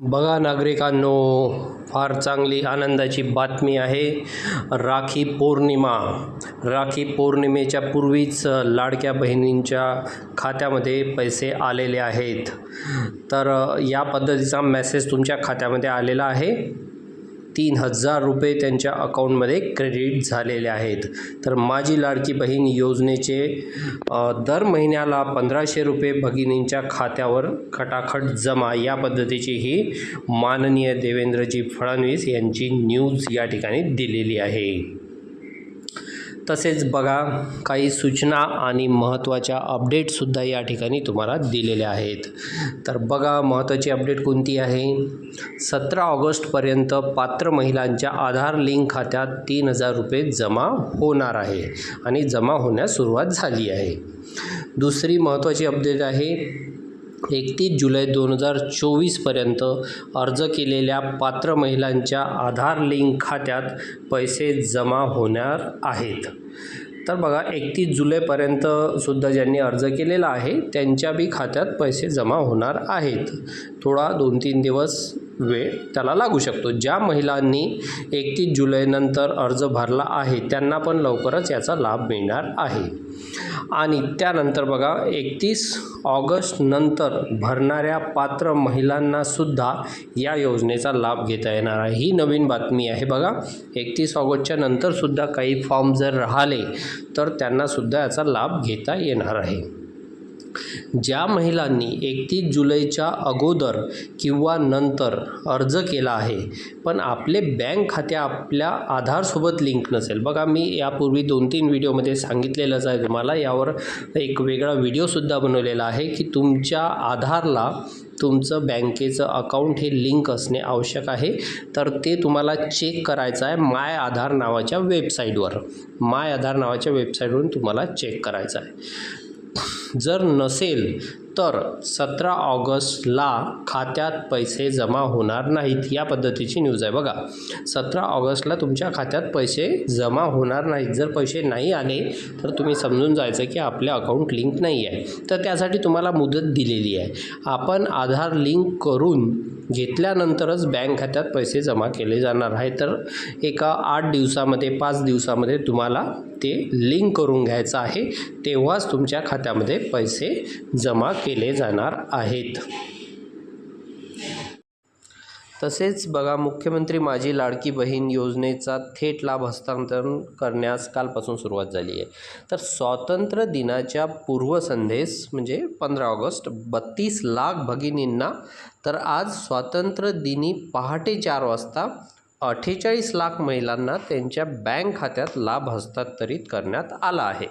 बघा नागरिकांनो फार चांगली आनंदाची बातमी आहे. राखी पौर्णिमा. राखी पौर्णिमेच्या पूर्वीच लाडक्या बहिणींच्या खात्यामध्ये पैसे आलेले आहेत. तर या पद्धतीचा मेसेज तुमच्या खात्यामध्ये आलेला आहे. तीन हजार रुपये त्यांच्या अकाऊंटमध्ये क्रेडिट झालेले आहेत. तर माझी लाडकी बहीण योजनेचे दर महिन्याला पंधराशे रुपये भगिनींच्या खात्यावर खटाखट जमा. या पद्धतीची ही माननीय देवेंद्रजी फडणवीस यांची न्यूज या ठिकाणी दिलेली आहे. तसेच बघा काही सूचना आणि महत्त्वाच्या अपडेटसुद्धा या ठिकाणी तुम्हाला दिलेल्या आहेत. तर बघा महत्त्वाची अपडेट कोणती आहे? सतरा ऑगस्टपर्यंत पात्र महिलांच्या आधार लिंक खात्यात तीन हजार रुपये जमा होणार आहे आणि जमा होण्यास सुरुवात झाली आहे. दुसरी महत्त्वाची अपडेट आहे एकतीस जुलै दोन हजार चोवीसपर्यंत अर्ज केलेल्या पात्र महिलांच्या आधार लिंक खात्यात पैसे जमा होणार आहेत. तर बघा एकतीस जुलैपर्यंत सुद्धा ज्यांनी अर्ज केलेला आहे त्यांच्या बी खात्यात पैसे जमा होणार आहेत. थोडा दोन तीन दिवस वेळ त्याला लागू शकतो. ज्या महिलांनी एकतीस जुलैनंतर अर्ज भरला आहे त्यांना पण लवकरच याचा लाभ मिळणार आहे. आणि त्यानंतर बघा एकतीस ऑगस्ट नंतर भरणाऱ्या पात्र महिलांना सुद्धा या योजनेचा लाभ घेता येणार आहे. ही नवीन बातमी आहे बघा. एकतीस ऑगस्टच्या नंतर सुद्धा काही फॉर्म जर राहिले तर त्यांना सुद्धा याचा लाभ घेता येणार आहे. ज्या महिलांनी एकतीस जुलैच्या अगोदर किंवा नंतर अर्ज केला आहे पण आपले बँक खाते आपल्या आधारसोबत लिंक नसेल. बघा मी यापूर्वी दोन तीन व्हिडिओमध्ये सांगितलेलंच आहे तुम्हाला. यावर एक वेगळा व्हिडिओसुद्धा बनवलेला आहे की तुमच्या आधारला तुमचं बँकेचं अकाउंट हे लिंक असणे आवश्यक आहे. तर ते तुम्हाला चेक करायचं आहे माय आधार नावाच्या वेबसाईटवर. माय आधार नावाच्या वेबसाईटवरून तुम्हाला चेक करायचं आहे. जर नसेल तर सतरा ऑगस्टला खात्यात पैसे जमा होणार नाहीत. या पद्धतीची न्यूज आहे. बघा सतरा ऑगस्टला तुमच्या खात्यात पैसे जमा होणार नाहीत. जर पैसे नाही आले तर तुम्ही समजून जायचं की आपल्या अकाउंट लिंक नाही आहे. तर त्यासाठी तुम्हाला मुदत दिलेली आहे. आपण आधार लिंक करून घेतल्यानंतरच बँक खात्यात पैसे जमा केले जाणार आहे. तर एका आठ दिवसामध्ये पाच दिवसामध्ये तुम्हाला ते लिंक करून घ्यायचं आहे. तेव्हाच तुमच्या खात्यामध्ये पैसे जमा केले जाणार आहेत. तसेच बघा मुख्यमंत्री माझी लाडकी बहीण योजनेचा थेट लाभ हस्तांतरण करण्यास कालपासून सुरुवात झाली आहे. तर स्वातंत्र्य दिनाच्या पूर्वसंध्येस म्हणजे पंधरा ऑगस्ट बत्तीस लाख भगिनींना तर आज स्वातंत्र्य दिनी पहाटे चार वाजता अठ्ठेचाळीस लाख महिलांना त्यांच्या बँक खात्यात लाभ हस्तांतरित करण्यात आला आहे.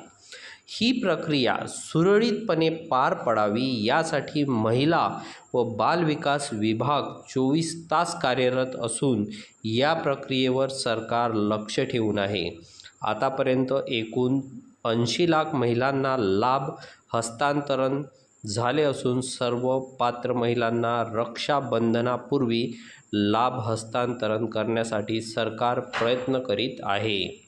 ही प्रक्रिया सुरळीतपणे पार पडावी यासाठी महिला व बालविकास विभाग चोवीस तास कार्यरत असून या प्रक्रियेवर सरकार लक्ष ठेवून आहे. आतापर्यंत एकूण ऐंशी लाख महिलांना लाभ हस्तांतरण झाले असून सर्व पात्र महिलांना रक्षाबंधनापूर्वी लाभ हस्तांतरण करण्यासाठी सरकार प्रयत्न करीत आहे.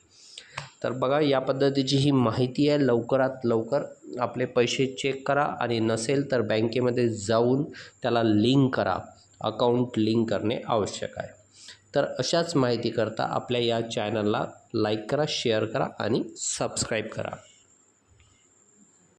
तर बघा या पद्धतीची ही माहिती आहे. लवकरात लवकर आपले पैसे चेक करा आणि नसेल तर बँकेमध्ये जाऊन त्याला लिंक करा. अकाउंट लिंक करणे आवश्यक आहे. तर अशाच माहिती करता आपल्या या चॅनलला लाईक करा शेअर करा आणि सबस्क्राईब करा.